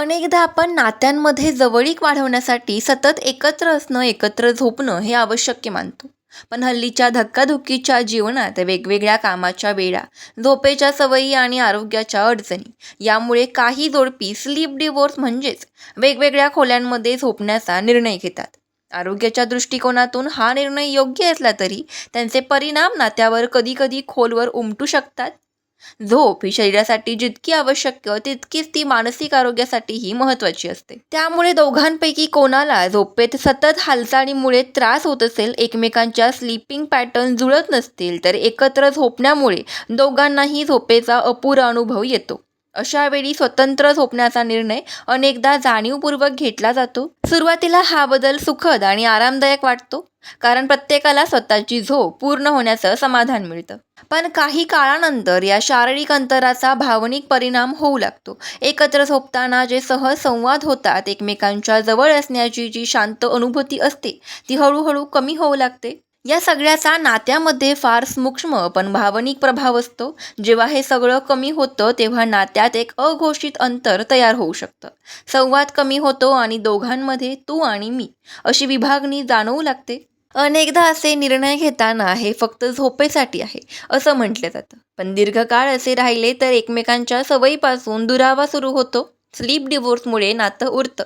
अनेकदा आपण नात्यांमध्ये जवळीक वाढवण्यासाठी सतत एकत्र असणं एकत्र झोपणं हे आवश्यक मानतो. पण हल्लीच्या धक्काधुक्कीच्या जीवनात वेगवेगळ्या कामाच्या वेळा झोपेच्या सवयी आणि आरोग्याच्या अडचणी यामुळे काही जोडपी स्लीप डिवोर्स म्हणजेच वेगवेगळ्या खोल्यांमध्ये झोपण्याचा निर्णय घेतात. आरोग्याच्या दृष्टिकोनातून हा निर्णय योग्य असला तरी त्यांचे परिणाम नात्यावर कधीकधी खोलवर उमटू शकतात. झोप ही शरीरासाठी जितकी आवश्यक तितकीच ती मानसिक आरोग्यासाठीही महत्त्वाची असते. त्यामुळे दोघांपैकी कोणाला झोपेत सतत हालचालीमुळे त्रास होत असेल एकमेकांच्या स्लीपिंग पॅटर्न जुळत नसतील तर एकत्र झोपण्यामुळे दोघांनाही झोपेचा अपुरा अनुभव येतो. अशा वेळी स्वतंत्र झोपण्याचा निर्णय अनेकदा जाणीवपूर्वक घेतला जातो. सुरुवातीला हा बदल सुखद आणि आरामदायक वाटतो कारण प्रत्येकाला स्वतःची झोप पूर्ण होण्याचं समाधान मिळतं. पण काही काळानंतर या शारीरिक अंतराचा भावनिक परिणाम होऊ लागतो. एकत्र झोपताना जे सहज संवाद होतात एकमेकांच्या जवळ असण्याची जी शांत अनुभूती असते ती हळूहळू कमी होऊ लागते. या सगळ्याचा नात्यामध्ये फार सूक्ष्म पण भावनिक प्रभाव असतो. जेव्हा हे सगळं कमी होतं तेव्हा नात्यात एक अघोषित अंतर तयार होऊ शकतं. संवाद कमी होतो आणि दोघांमध्ये तू आणि मी अशी विभागणी जाणवू लागते. अनेकदा असे निर्णय घेताना हे फक्त झोपेसाठी आहे असं म्हटलं जातं. पण दीर्घकाळ असे राहिले तर एकमेकांच्या सवयीपासून दुरावा सुरू होतो. स्लीप डिवोर्समुळे नातं उरतं.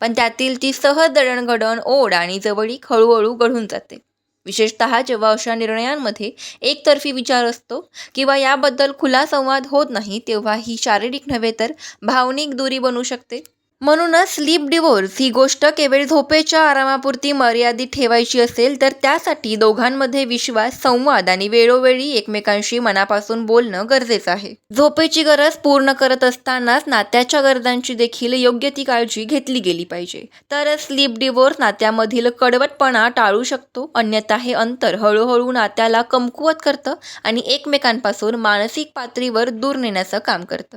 पण त्यातील ती सहज दळणघडण ओढ आणि जवळीक हळूहळू घडून जाते. विशेषतः जेव्हा अशा निर्णयांमध्ये एकतर्फी विचार असतो किंवा याबद्दल खुला संवाद होत नाही तेव्हा ही शारीरिक नव्हे तर भावनिक दूरी बनू शकते. म्हणूनच स्लीप डिवोर्स ही गोष्ट केवळ झोपेच्या आरामापुरती मर्यादित ठेवायची असेल तर त्यासाठी दोघांमध्ये विश्वास संवाद आणि वेळोवेळी एकमेकांशी मनापासून बोलणं गरजेचं आहे. झोपेची गरज पूर्ण करत असतानाच नात्याच्या गरजांची देखील योग्य ती काळजी घेतली गेली पाहिजे. तर स्लीप डिवोर्स नात्यामधील कडवटपणा टाळू शकतो अन्यथा हे अंतर हळूहळू नात्याला कमकुवत करतं आणि एकमेकांपासून मानसिक पातळीवर दूर नेण्याचं काम करतं.